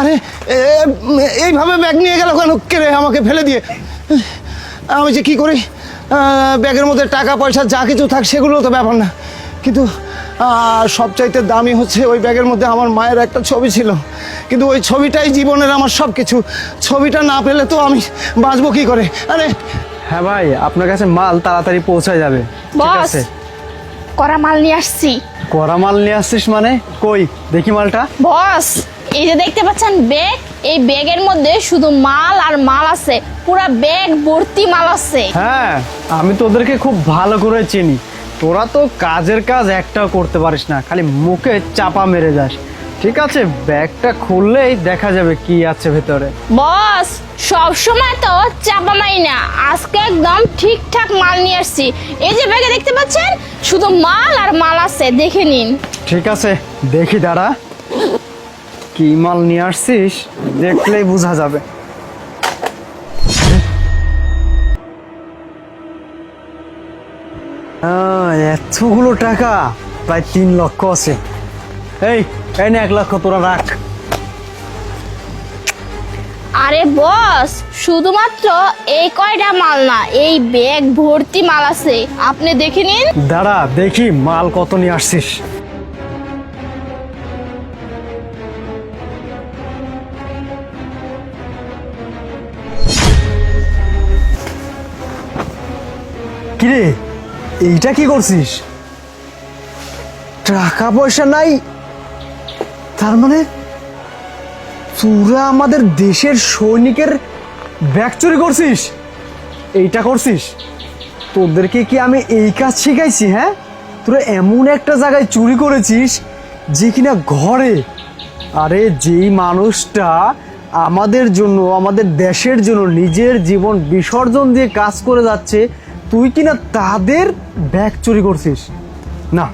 আরে এ- এইভাবে ব্যাগ নিয়ে গেল কেন? কেড়ে আমাকে ফেলে দিয়ে? আমি যে কি করি? ব্যাগের মধ্যে টাকা পয়সা যা কিছু থাক সেগুলো তো ব্যাপার না। কিন্তু সবচাইতে দামি হচ্ছে ওই ব্যাগের মধ্যে আমার মায়ের একটা ছবি ছিল। কিন্তু ওই ছবিটাই জীবনের আমার সব কিছু ছবিটা না পেলে তো আমি বাঁচবো কি করে? আরে হ্যাঁ ভাই আপনার কাছে মাল তাড়াতাড়ি পৌঁছে যাবে। ঠিক আছে। করা মাল নিয়ে আসছি। করা মাল নিয়ে আসছিস মানে? কই? দেখি মালটা। বস এই যে দেখতে পাচ্ছেন ব্যাগ এই ব্যাগের মধ্যে শুধু মাল আর মাল আছে। পুরা ব্যাগ ভর্তি মাল আছে। হ্যাঁ আমি তোদেরকে খুব ভালো করে চিনি। তোরা তো কাজের কাজ একটাও করতে পারিস না খালি মুখে চাপা মেরে যাস। ঠিক আছে ব্যাগটা খুললেই দেখা যাবে কি আছে ভেতরে। বস সব সময় তো চাপা মারি না। আজকে একদম ঠিকঠাক মাল নিয়ে আসছি। এই যে ব্যাগে দেখতে পাচ্ছেন শুধু মাল আর মাল আছে দেখে নিন। ঠিক আছে দেখি দাঁড়া। কি মাল নিয়ে আসছিস? দেখলেই বোঝা যাবে। এতগুলো টাকা। প্রায় তিন লক্ষ আছে। এই এই না এক লক্ষ তোরা রাখ। আরে বস শুধুমাত্র এই কয়টা মাল না এই ব্যাগ ভর্তি মাল আছে। আপনি দেখে নিন। দাঁড়া দেখি মাল কত নিয়ে আসছিস। কিরে, এইটা কি করছিস? টাকা পয়সা নাই, তার মানে তোরা আমাদের দেশের সৈনিকের ব্যাগ চুরি করছিস? এইটা করছিস? তোদেরকে কি আমি এই কাজ শিখাইছি হ্যাঁ? তোরা এমন একটা জায়গায় চুরি করেছিস যে কিনা ঘরে? আরে যেই মানুষটা আমাদের জন্য, আমাদের দেশের জন্য নিজের জীবন বিসর্জন দিয়ে কাজ করে যাচ্ছে তুই কিনা তাদের ব্যাগ চুরি করছিস? না,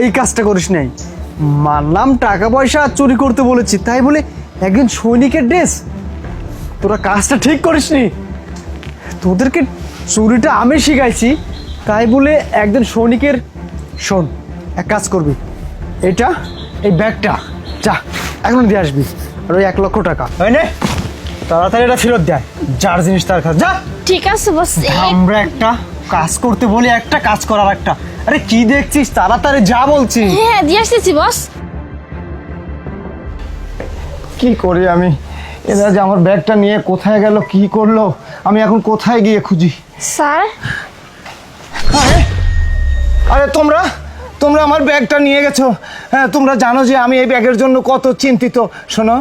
এই কাজটা করিস নাই। মানলাম টাকা পয়সা চুরি করতে বলেছি, তাই বলে একজন সৈনিকের ড্রেস। তোরা কাজটা ঠিক করিসনি? তোদেরকে চুরিটা আমি শিখাইছি, তাই বলে একজন সৈনিকের, শোন, এক কাজ করবি। এটা, এই ব্যাগটা, যা এখন দিয়ে আসবি, আর ওই এক লক্ষ টাকা। হয় নে। তাড়াতাড়ি এটা ফেরত দেয়। যার জিনিস তার কাছে। যা। ঠিক আছে বস আমরা একটা কাজ করতে বলি একটা কাজ করার একটা। আরে কি দেখছিস? তাড়াতাড়ি যা বলছি। হ্যাঁ দিয়ে আসতেছি বস। কি করি আমি? এরা যে আমার ব্যাগটা নিয়ে কোথায় গেল কি করল আমি এখন কোথায় গিয়ে খুঁজি? স্যার? আরে আরে তোমরা? তোমরা আমার ব্যাগটা নিয়ে গেছো। হ্যাঁ তোমরা জানো যে আমি এই ব্যাগের জন্য কত চিন্তিত। শোনো,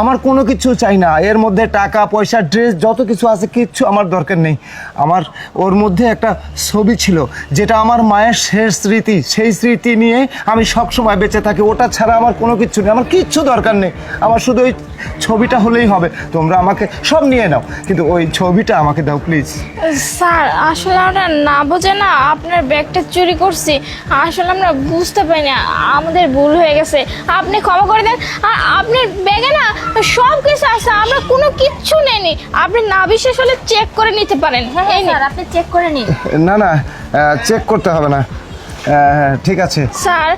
আমার কোনো কিছু চাই না। এর মধ্যে টাকা, পয়সা, ড্রেস, যত কিছু আছে, কিচ্ছু আমার দরকার নেই। আমার, ওর মধ্যে একটা ছবি ছিল, যেটা আমার মায়ের শেষ স্মৃতি, সেই স্মৃতি নিয়ে আমি সব সময় বেঁচে থাকি। ওটা ছাড়া আমার কোনো কিচ্ছু নেই। আমার কিচ্ছু দরকার নেই। আমার শুধু ওই ছবিটা হলেই হবে। তোমরা আমাকে সব নিয়ে নাও। কিন্তু ওই ছবিটা আমাকে দাও, প্লিজ। স্যার, আসলে আমরা না বোঝে না আপনার ব্যাগটা চুরি করছি। আসলে আমরা বুঝতে পারি না আমাদের ভুল হয়ে গেছে। আপনি ক্ষমা করে দেন। আর আপনার ব্যাগে না সব কিছু আছে আমরা কোনো কিচ্ছু নেইনি। আপনি না বিশ্বাস হলে চেক করে নিতে পারেন। হ্যাঁ এই নিন। আপনি চেক করে নিন। না না চেক করতে হবে না। ঠিক আছে। স্যার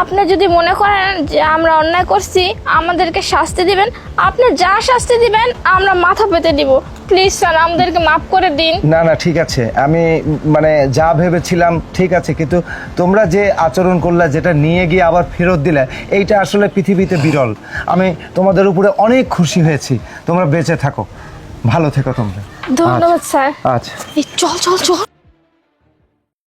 আপনি যদি মনে করেন যে আমরা অন্যায় করছি আমাদেরকে শাস্তি দিবেন আপনি যা শাস্তি দিবেন আমরা মাথা পেতে দিব। প্লিজ স্যার আমাদেরকে মাফ করে দিন। না না ঠিক আছে। আমি মানে যা ভেবেছিলাম ঠিক আছে। কিন্তু তোমরা যে আচরণ করলে যেটা নিয়ে গিয়ে আবার ফেরত দিলে এইটা আসলে পৃথিবীতে বিরল। আমি তোমাদের উপরে অনেক খুশি হয়েছি। তোমরা বেঁচে থাকো। ভালো থেকো তোমরা। ধন্যবাদ স্যার। আচ্ছা। চল চল চল।